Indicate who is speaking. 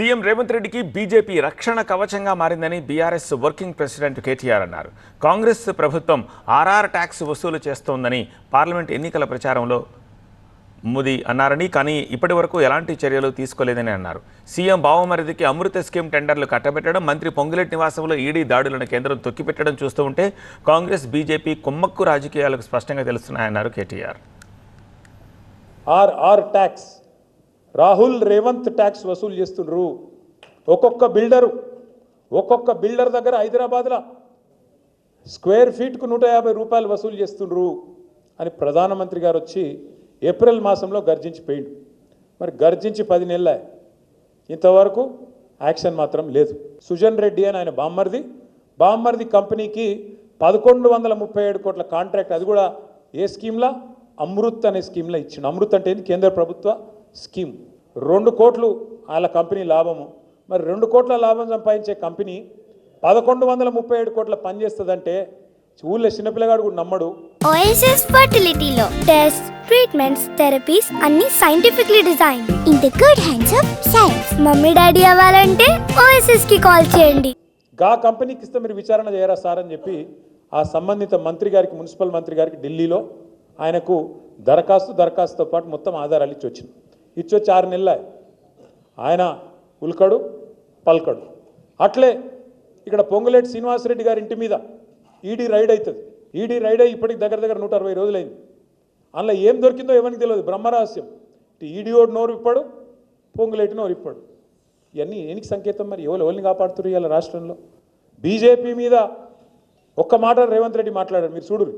Speaker 1: CM Revanth రెడ్డికి BJP రక్షణ కవచంగా మారిందని బీఆర్ఎస్ వర్కింగ్ ప్రెసిడెంట్ కేటీఆర్ అన్నారు. కాంగ్రెస్ ప్రభుత్వం ఆర్ఆర్ ట్యాక్స్ వసూలు చేస్తోందని పార్లమెంట్ ఎన్నికల ప్రచారంలో మోదీ అన్నారని కానీ ఇప్పటి వరకు ఎలాంటి చర్యలు తీసుకోలేదని అన్నారు. సీఎం బావమరిదికి అమృత స్కీమ్ టెండర్లు కట్టబెట్టడం మంత్రి పొంగులెట్ నివాసంలో ఈడీ దాడులను కేంద్రం తొక్కిపెట్టడం చూస్తూ ఉంటే కాంగ్రెస్ బీజేపీ కుమ్మక్కు రాజకీయాలకు స్పష్టంగా తెలుస్తున్నాయన్నారు KTR.
Speaker 2: RR tax Rahul Revanth tax వసూలు చేస్తుండ్రు. ఒక్కొక్క బిల్డరు ఒక్కొక్క బిల్డర్ దగ్గర హైదరాబాద్లో స్క్వేర్ ఫీట్కు నూట యాభై రూపాయలు వసూలు చేస్తుండ్రు అని ప్రధానమంత్రి గారు వచ్చి ఏప్రిల్ మాసంలో గర్జించి పోయిండు. మరి గర్జించి పది నెలలే. ఇంతవరకు యాక్షన్ మాత్రం లేదు. సుజన్ రెడ్డి అని ఆయన బామ్మర్ది బామ్మర్ది కంపెనీకి పదకొండు వందల ముప్పై ఏడు కోట్ల కాంట్రాక్ట్ అది కూడా ఏ స్కీమ్లా? అమృత్ అనే స్కీమ్లో ఇచ్చిండు. అమృత్ అంటే ఏంది? కేంద్ర ప్రభుత్వ స్కీమ్. రెండు కోట్లు వాళ్ళ కంపెనీ లాభము. మరి రెండు కోట్ల లాభం సంపాదించే కంపెనీ పదకొండు వందల ముప్పై ఏడు కోట్ల పని చేస్తుందంటే ఊళ్ళో చిన్నపిల్లగాడు కూడా నమ్మడు.
Speaker 3: ఓఎస్ఎస్ ఫర్టిలిటీలో టెస్ట్ ట్రీట్మెంట్స్ థెరపీస్ అన్ని scientifically design in the good hands of science mummy daddy అవ్వాలంటే ఓఎస్ఎస్కి కాల్ చేయండి.
Speaker 2: గా కంపెనీకి ఇస్తే మీరు విచారణ చేయరా సార్ అని చెప్పి ఆ సంబంధిత మంత్రి గారికి మున్సిపల్ మంత్రి గారికి ఢిల్లీలో ఆయనకు దరఖాస్తు దరఖాస్తుతో పాటు మొత్తం ఆధారాలు ఇచ్చి వచ్చింది. ఇచ్చి వచ్చి ఆరు నెలలే. ఆయన ఉల్కడు పల్కడు. అట్లే ఇక్కడ పొంగులేటి శ్రీనివాసరెడ్డి గారి ఇంటి మీద ఈడీ రైడ్ అవుతుంది ఈడీ రైడ్ అయ్యి ఇప్పటికి దగ్గర దగ్గర నూట అరవై రోజులైంది. అందులో ఏం దొరికిందో ఎవరికి తెలియదు బ్రహ్మరహస్యం. ఈడీ ఓడు నోరు ఇప్పాడు పొంగులేటి నోరు ఇప్పాడు ఇవన్నీ ఏనికి సంకేతం మరి? ఎవరు ఎవరిని కాపాడుతున్నారు ఇవాళ రాష్ట్రంలో? బీజేపీ మీద ఒక్క మాట రేవంత్ రెడ్డి మాట్లాడారు మీరు చూడరు